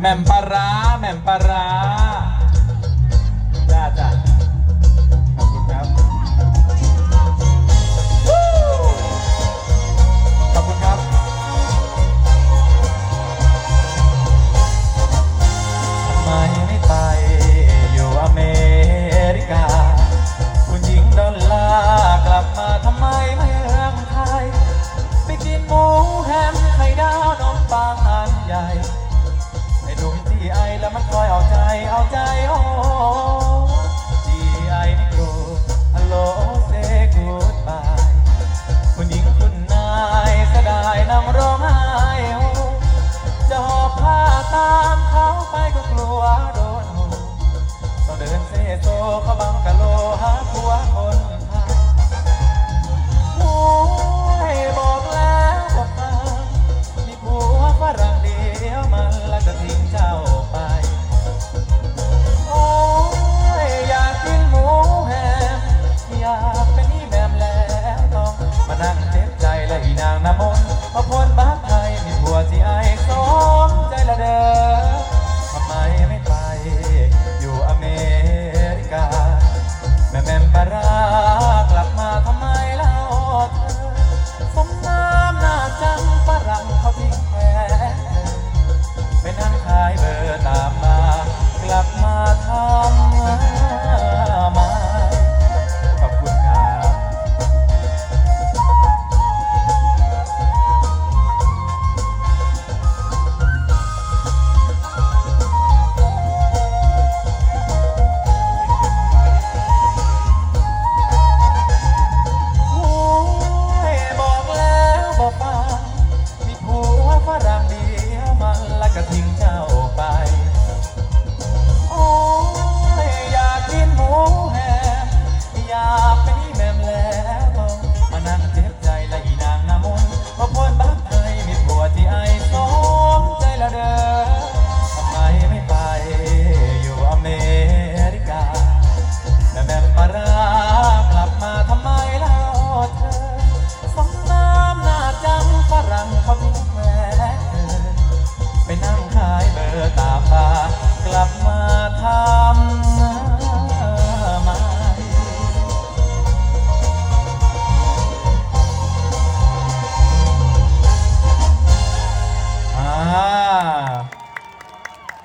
แหม่มปลาร้าแหม่มปลาร้าจ้าจ้ะขอบคุณครับวู้ขอบคุณครับ ทำไมไม่ไปอยู่อเมริกา คุณหญิงดอลลาร์กลับมาทำไมเมืองไทย ไปกินหมูแฮมไข่ดาวนมปังอันใหญ่ มันคอยเอาใจเอาใจโอ้จีไอนี่โกรฮัลโหลเซกูดบายคุณหญิงคุณนายเสดายนางร้องไห้โอ้จะหอบผ้าตามเขาไปก็กลัวโดนหูต้องเดินเซโซเข้าบังก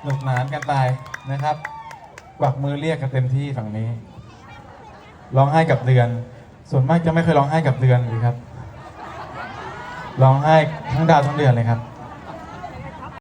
นุกหนานกันไปนะครับกวักมือเรียกกันเต็มที่ฝั่งนี้ ร้องไห้กับเดือน ส่วนมากจะไม่เคยร้องไห้กับเดือนเลยครับ ร้องไห้ทั้งดาวทั้งเดือนเลยครับ